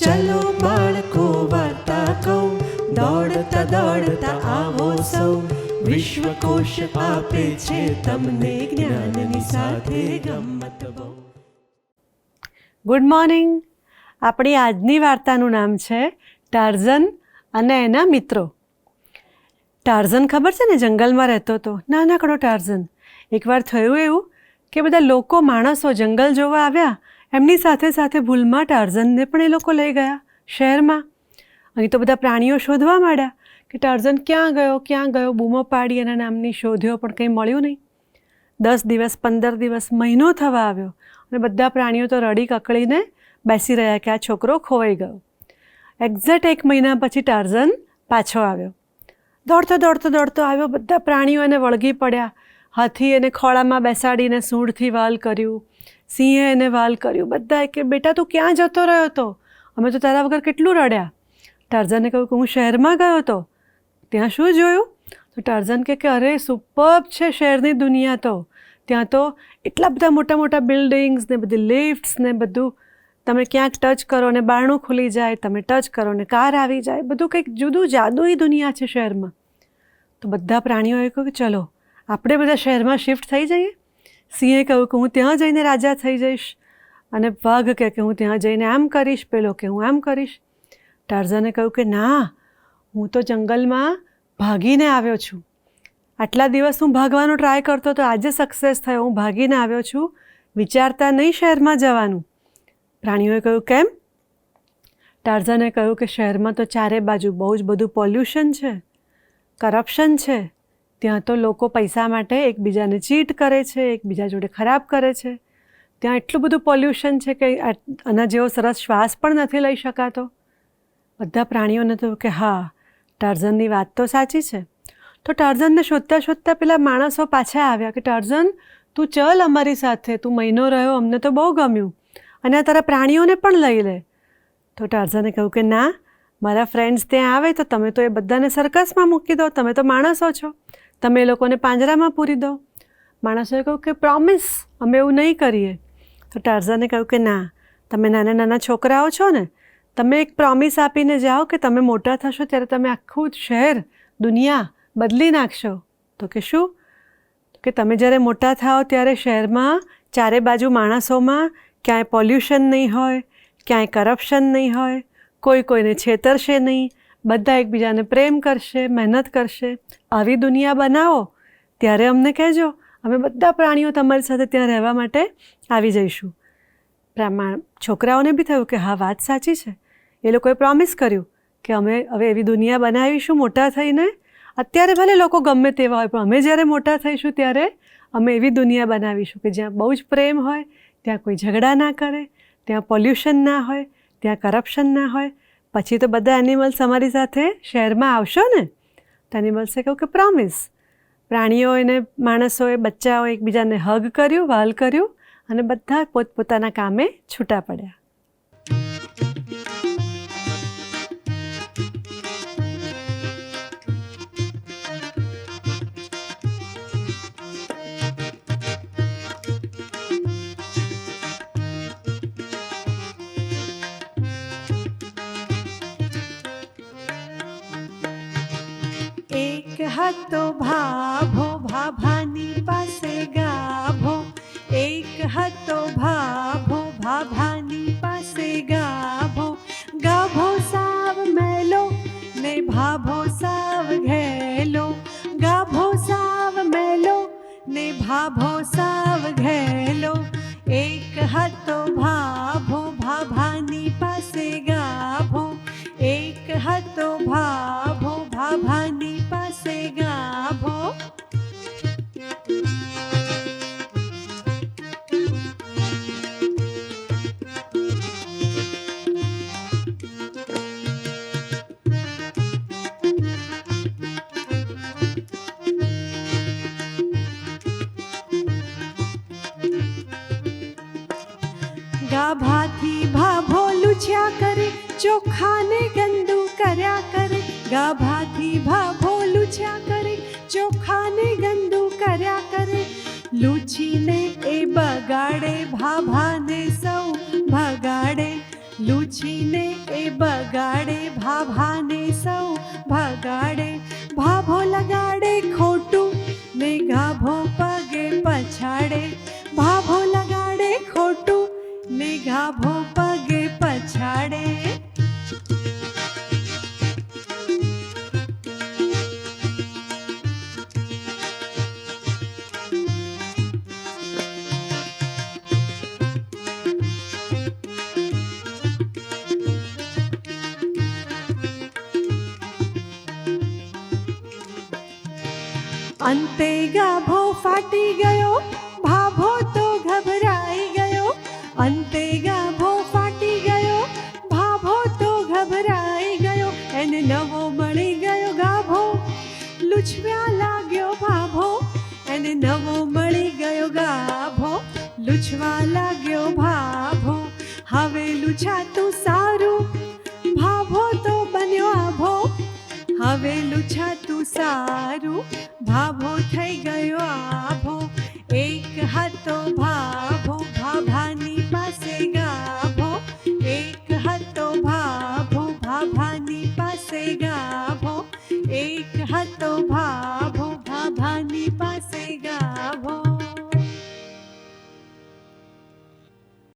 ચલો બાળકો વાર્તા કહું. દોડતા દોડતા આવો સૌ. વિશ્વકોશ આપે છે તમને જ્ઞાનની સાથે ગમત ગુડ મોર્નિંગ આપણી આજની વાર્તાનું નામ છે ટાર્ઝન અને એના મિત્રો. ટાર્ઝન ખબર છે ને? જંગલમાં રહેતો હતો. નાનકડો ટાર્ઝન. એકવાર થયું એવું કે બધા લોકો માણસો જંગલ જોવા આવ્યા એમની સાથે સાથે ભૂલમાં ટાર્ઝનને પણ એ લોકો લઈ ગયા શહેરમાં. અહીં તો બધા પ્રાણીઓ શોધવા માંડ્યા કે ટાર્ઝન ક્યાં ગયો ક્યાં ગયો, બૂમો પાડી એના નામની શોધ્યો પણ કંઈ મળ્યું નહીં. દસ દિવસ, પંદર દિવસ, મહિનો થવા આવ્યો અને બધા પ્રાણીઓ તો રડી કકળીને બેસી રહ્યા કે આ છોકરો ખોવાઈ ગયો. એક્ઝેક્ટ એક મહિના પછી ટાર્ઝન પાછો આવ્યો. દોડતો દોડતો દોડતો આવ્યો, બધા પ્રાણીઓ એને વળગી પડ્યા. હાથી એને ખોળામાં બેસાડીને સૂંઢથી વાલ કર્યું, સિંહે એને વાલ કર્યું, બધાએ કે, બેટા, તું ક્યાં જતો રહ્યો હતો? અમે તો તારા વગર કેટલું રડ્યા. ટાર્ઝને કહ્યું કે, હું શહેરમાં ગયો હતો. ત્યાં શું જોયું? તો ટાર્ઝન કે અરે, સુપર્બ છે શહેરની દુનિયા તો. ત્યાં તો એટલા બધા મોટા મોટા બિલ્ડિંગ્સ ને બધી લિફ્ટ્સ ને બધું. તમે ક્યાંક ટચ કરો ને બારણું ખુલી જાય, તમે ટચ કરો ને કાર આવી જાય. બધું કંઈક જુદું જાદુઈ દુનિયા છે શહેરમાં. તો બધા પ્રાણીઓએ કહ્યું કે, ચલો આપણે બધા શહેરમાં શિફ્ટ થઈ જઈએ. સિંહે કહ્યું કે હું ત્યાં જઈને રાજા થઈ જઈશ અને વાઘ કહે કે હું ત્યાં જઈને આમ કરીશ, પેલો કે હું આમ કરીશ. ટાર્ઝને કહ્યું કે ના, હું તો જંગલમાં ભાગીને આવ્યો છું. આટલા દિવસ હું ભાગવાનો ટ્રાય કરતો તો આજે સક્સેસ થયો. હું ભાગીને આવ્યો છું. વિચારતા નહીં શહેરમાં જવાનું. પ્રાણીઓએ કહ્યું, કેમ? ટાર્ઝને કહ્યું કે શહેરમાં તો ચારે બાજુ બહુ જ બધું પોલ્યુશન છે કરપ્શન છે. ત્યાં તો લોકો પૈસા માટે એકબીજાને ચીટ કરે છે, એકબીજા જોડે ખરાબ કરે છે. ત્યાં એટલું બધું પોલ્યુશન છે કે આના જેવો સરસ શ્વાસ પણ નથી લઈ શકાતો. બધા પ્રાણીઓને તો કે હા, ટાર્ઝનની વાત તો સાચી છે. તો ટાર્ઝનને શોધતા શોધતા પેલા માણસો પાછા આવ્યા કે ટાર્ઝન, તું ચલ અમારી સાથે, તું મહિનો રહ્યો, અમને તો બહુ ગમ્યું. અને આ તારા પ્રાણીઓને પણ લઈ લે. તો ટાર્ઝને કહ્યું કે ના, મારા ફ્રેન્ડ્સ ત્યાં આવે તો તમે તો એ બધાને સર્કસમાં મૂકી દો, તમે તો માણસો છો. તમે એ લોકોને પાંજરામાં પૂરી દો. માણસોએ કહ્યું કે પ્રોમિસ અમે એવું નહીં કરીએ. તો ટાર્ઝને કહ્યું કે ના, તમે નાના નાના છોકરાઓ છો ને, તમે એક પ્રોમિસ આપીને જાઓ કે તમે મોટા થશો ત્યારે તમે આખું શહેર, દુનિયા બદલી નાખશો. તો કે શું? કે તમે જ્યારે મોટા થાઓ ત્યારે શહેરમાં ચારે બાજુ માણસોમાં ક્યાંય પોલ્યુશન નહીં હોય, ક્યાંય કરપ્શન નહીં હોય, કોઈ કોઈને છેતરશે નહીં બધા એકબીજાને પ્રેમ કરશે, મહેનત કરશે. આવી દુનિયા બનાવો. ત્યારે અમને કહેજો, અમે બધા પ્રાણીઓ તમારી સાથે ત્યાં રહેવા માટે આવી જઈશું. પ્રમાણ છોકરાઓને બી થયું કે હા, વાત સાચી છે. એ લોકોએ પ્રોમિસ કર્યું કે અમે હવે એવી દુનિયા બનાવીશું મોટા થઈને. અત્યારે ભલે લોકો ગમે તેવા હોય, પણ અમે જ્યારે મોટા થઈશું ત્યારે અમે એવી દુનિયા બનાવીશું કે જ્યાં બહુ જ પ્રેમ હોય, ત્યાં કોઈ ઝઘડા ના કરે, ત્યાં પોલ્યુશન ના હોય, ત્યાં કરપ્શન ના હોય પછી તો બધા એનિમલ્સ અમારી સાથે શહેરમાં આવશો ને? તો એનિમલ્સે કહ્યું કે પ્રોમિસ પ્રાણીઓ એને, માણસોએ બચ્ચાઓ એકબીજાને હગ કર્યું, વાલ કર્યું અને બધા પોતપોતાના કામે છૂટા પડ્યા. હતો ભાભો ભાભાની પાસે ગાભો એક હતો ભાભો ભાભાની પાસે ગાભો ગાભો સાવ મેલો ને ભાભો સાવ ઘેલો ગાભો સાવ મેલો ને ભાભો સાવ ઘેલો એક હતો ભાભો ભાભાની પાસે ગાભો એક હતો ભાભો લૂછ્યા કરે, ચોખાને ગંદુ કર્યા કરે. ગાભાથી ભાભો લૂછ્યા કરે, ચોખાને ગંદુ કર્યા કરે. લૂછીને એ બગાડે ભાભાને સૌ, ભગાડે. લૂછીને એ બગાડે ભાભાને અંતે ગાભો ફાટી ગયો, ભાભો તો ગભરાઈ ગયો. અંતે ગાભો ફાટી ગયો, ભાભો તો ગભરાઈ ગયો. એને નવો મળી ગયો ગાભો. લૂછવ્યા લાગ્યો ભાભો, એને નવો મળી ગયો ગાભો. લૂછવા લાગ્યો ભાભો, હવે લૂછાતું સારું. ભાભો તો બન્યો આભો, હવે લૂછાતું સારું ભાભો થઈ ગયો.